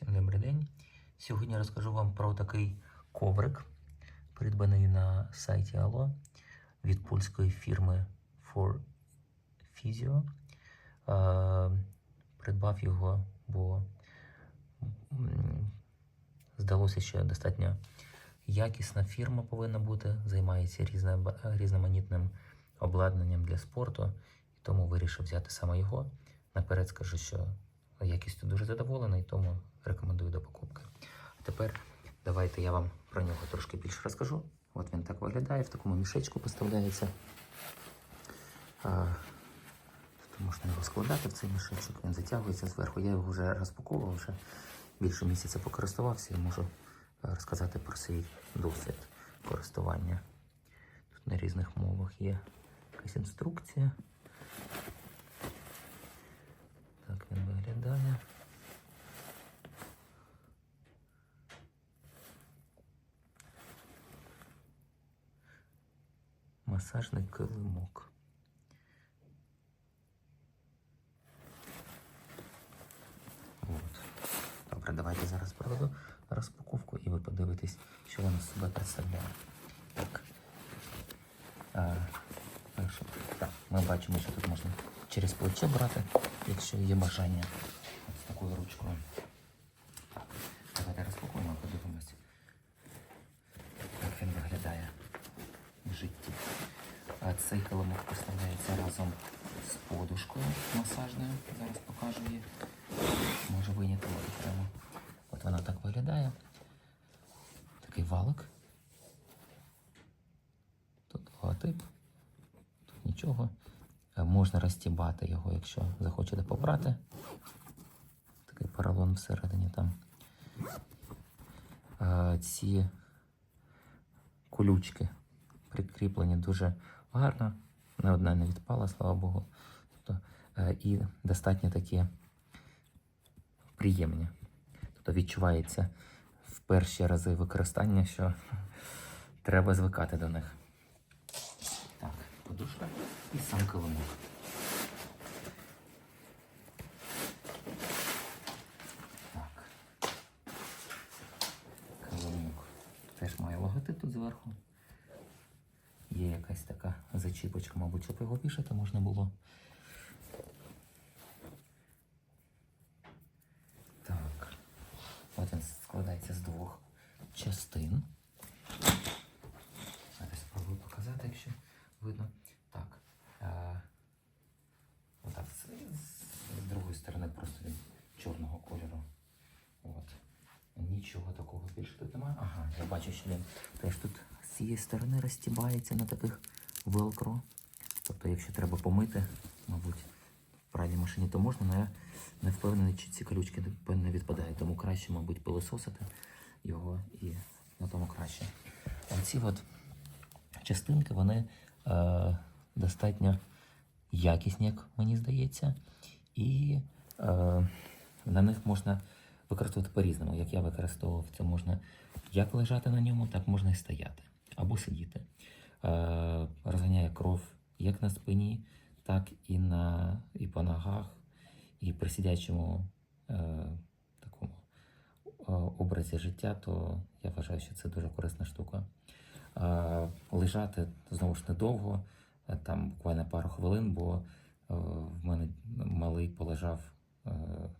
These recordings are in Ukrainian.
Всім добрий день. Сьогодні розкажу вам про такий коврик, придбаний на сайті Allo від польської фірми For Physio. Придбав його, бо здалося, що достатньо якісна фірма повинна бути, займається різноманітним обладнанням для спорту, і тому вирішив взяти саме його. Наперед скажу, що якістю дуже задоволений, тому рекомендую до покупки. А тепер давайте я вам про нього трошки більше розкажу. От він так виглядає, в такому мішечку поставляється. Тут можна його складати в цей мішечок, він затягується зверху. Я його вже розпаковував, вже більше місяця покористувався і можу е, розказати про свій досвід користування. Тут на різних мовах є якась інструкція. Так він виглядає. Масажний килимок. От. Добре, давайте зараз проведу розпаковку і ви подивитесь, що воно себе представляє. Так. А. Так, ми бачимо, що тут можна через плече брати, якщо є бажання. З такою ручкою. Так, давайте розпакуємо, подивимось, як він виглядає в житті. А цей килимок поставляється разом з подушкою масажною. Зараз покажу її. Може виняти окремо. От вона так виглядає. Такий валик. Тут логотип. Тут нічого. Е, Можна розтібати його, якщо захочете побрати. Такий поролон всередині там. Е, Ці колючки прикріплені дуже гарно. Не одна не відпала, слава Богу. Тобто, е, і достатньо такі приємні. Тобто відчувається в перші рази використання, що треба звикати до них. Так, подушка і сам килимок. Килимок теж має логотип тут зверху. Є якась така зачіпочка, мабуть, щоб його вішати можна було. Так. От він складається з двох частин. Зараз спробую показати, якщо видно. Так. Е, отак. З, другої сторони просто він чорного кольору. От. Нічого такого більше тут немає. Ага, я бачу, що він теж тут цієї сторони розтібається на таких велкро. Тобто, якщо треба помити, мабуть, в пральній машині, то можна, але я не впевнений, чи ці колючки не- відпадають. Тому краще, мабуть, пилисосити його і на тому краще. Оці от частинки, вони е, достатньо якісні, як мені здається, і е, на них можна використовувати по-різному. Як я використовував, це можна як лежати на ньому, так можна і стояти або сидіти. Е, розганяє кров як на спині, так і, на, і по ногах, і при сидячому е, такому е, образі життя, то я вважаю, що це дуже корисна штука. Лежати знову ж недовго, там буквально пару хвилин, бо в мене малий полежав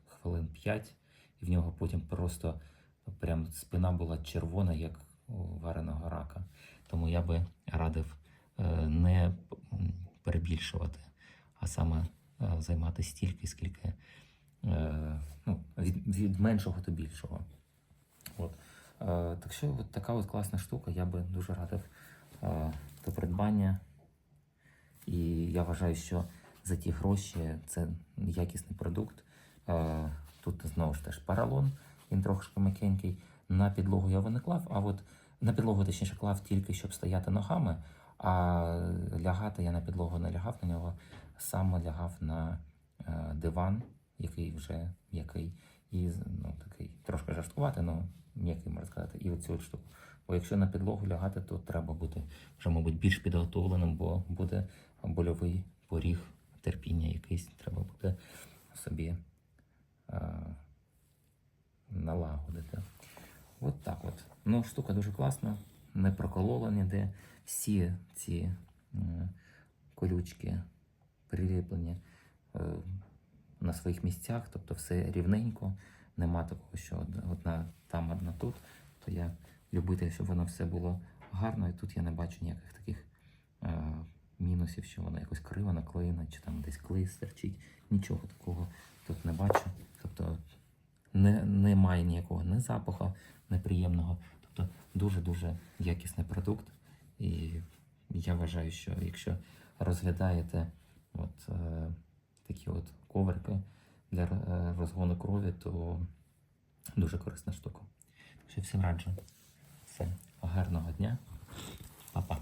хвилин 5, і в нього потім просто прям спина була червона, як вареного рака. Тому я би радив е, не перебільшувати, а саме е, займатися стільки, скільки е, ну, від, від меншого до більшого. От. Так що от така от класна штука, я би дуже радив до придбання. І я вважаю, що за ті гроші це якісний продукт. Тут знову ж теж паралон, він трошки м'якенький. На підлогу я його не клав, а от на підлогу точніше клав тільки, щоб стояти ногами, а лягати я на підлогу не лягав на нього, саме лягав на е, диван, який вже м'який, і ну, такий трошки жорсткувати, але м'який можна сказати, і оцю штуку. Бо якщо на підлогу лягати, то треба бути вже, мабуть, більш підготовленим, бо буде больовий поріг терпіння якийсь, треба буде собі е, налагодити. От так от. Ну, штука дуже класна, не проколола ніде. Всі ці колючки приліплені е, на своїх місцях, тобто все рівненько. Нема такого, що одна там, одна тут. То я любитель, щоб воно все було гарно, і тут я не бачу ніяких таких е, мінусів, що воно якось криво наклеєно, чи там десь клей стерчить. Нічого такого тут не бачу. Тобто не, немає ніякого ні запаху неприємного. Тобто дуже-дуже якісний продукт. І я вважаю, що якщо розглядаєте от, е, такі от коврики для е, розгону крові, то дуже корисна штука. Так що всім раджу. Все, гарного дня. Па-па.